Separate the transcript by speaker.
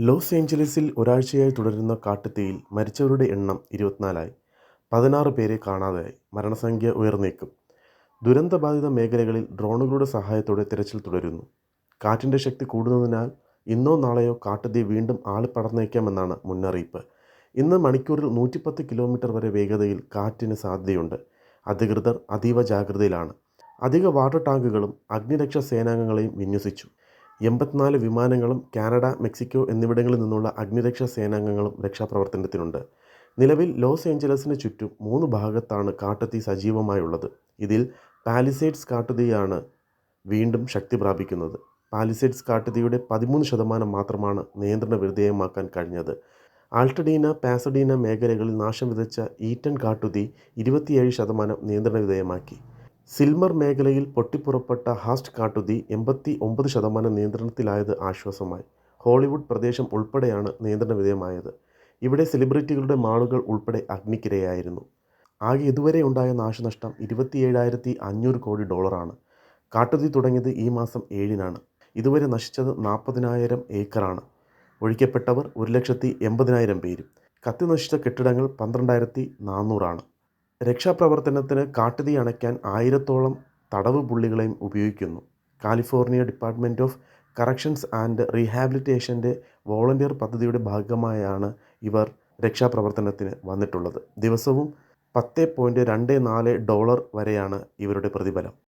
Speaker 1: Loss ഏഞ്ചലസിൽ ഒരാഴ്ചയായി തുടരുന്ന കാട്ടുതീയിൽ മരിച്ചവരുടെ എണ്ണം ഇരുപത്തിനാലായി. പതിനാറ് പേരെ കാണാതായി. മരണസംഖ്യ ഉയർന്നേക്കും. ദുരന്തബാധിത മേഖലകളിൽ ഡ്രോണുകളുടെ സഹായത്തോടെ തിരച്ചിൽ തുടരുന്നു. കാറ്റിന്റെ ശക്തി കൂടുന്നതിനാൽ ഇന്നോ നാളെയോ കാട്ടുതീ വീണ്ടും ആളിപ്പടർന്നേക്കാമെന്നാണ് മുന്നറിയിപ്പ്. ഇന്ന് മണിക്കൂറിൽ നൂറ്റിപ്പത്ത് കിലോമീറ്റർ വരെ വേഗതയിൽ കാറ്റിന് സാധ്യതയുണ്ട്. അധികൃതർ അതീവ ജാഗ്രതയിലാണ്. അധിക വാട്ടർ ടാങ്കുകളും അഗ്നിരക്ഷാ സേനാംഗങ്ങളെയും വിന്യസിച്ചു. എൺപത്തിനാല് വിമാനങ്ങളും കാനഡ മെക്സിക്കോ എന്നിവിടങ്ങളിൽ നിന്നുള്ള അഗ്നിരക്ഷാ സേനാംഗങ്ങളും രക്ഷാപ്രവർത്തനത്തിനുണ്ട്. നിലവിൽ ലോസ് ഏഞ്ചലസിന് ചുറ്റും മൂന്ന് ഭാഗത്താണ് കാട്ടുതീ സജീവമായുള്ളത്. ഇതിൽ പാലിസേഡ്സ് കാട്ടുതീയാണ് വീണ്ടും ശക്തി പ്രാപിക്കുന്നത്. പാലിസേഡ്സ് കാട്ടുതീയുടെ പതിമൂന്ന് ശതമാനം മാത്രമാണ് നിയന്ത്രണ വിധേയമാക്കാൻ കഴിഞ്ഞത്. ആൾട്ടഡീന പാസഡീന മേഖലകളിൽ നാശം വിതച്ച ഈറ്റൻ കാട്ടുതീ ഇരുപത്തിയേഴ് ശതമാനം നിയന്ത്രണ വിധേയമാക്കി. സിൽമർ മേഖലയിൽ പൊട്ടിപ്പുറപ്പെട്ട ഹാസ്റ്റ് കാട്ടുതീ എൺപത്തി ഒമ്പത് ശതമാനം നിയന്ത്രണത്തിലായത് ആശ്വാസമായി. ഹോളിവുഡ് പ്രദേശം ഉൾപ്പെടെയാണ് നിയന്ത്രണ വിധേയമായത് ഇവിടെ സെലിബ്രിറ്റികളുടെ മാളുകൾ ഉൾപ്പെടെ അഗ്നിക്കിരയായിരുന്നു. ആകെ ഇതുവരെ ഉണ്ടായ നാശനഷ്ടം ഇരുപത്തിയേഴായിരത്തി അഞ്ഞൂറ് കോടി ഡോളറാണ്. കാട്ടുതീ തുടങ്ങിയത് ഈ മാസം ഏഴിനാണ്. ഇതുവരെ നശിച്ചത് നാൽപ്പതിനായിരം ഏക്കറാണ്. ഒഴിക്കപ്പെട്ടവർ ഒരു ലക്ഷത്തി എൺപതിനായിരം പേരും. കത്തി നശിച്ച കെട്ടിടങ്ങൾ പന്ത്രണ്ടായിരത്തി നാനൂറാണ് രക്ഷാപ്രവർത്തനത്തിന് കാട്ടുതീ അണയ്ക്കാൻ ആയിരത്തോളം തടവ് പുള്ളികളെയും ഉപയോഗിക്കുന്നു. California department of corrections and റീഹാബിലിറ്റേഷന്റെ volunteer പദ്ധതിയുടെ ഭാഗമായാണ് ഇവർ രക്ഷാപ്രവർത്തനത്തിന് വന്നിട്ടുള്ളത്. ദിവസവും പത്ത് പോയിന്റ് രണ്ട് നാല് ഡോളർ വരെയാണ് ഇവരുടെ പ്രതിഫലം.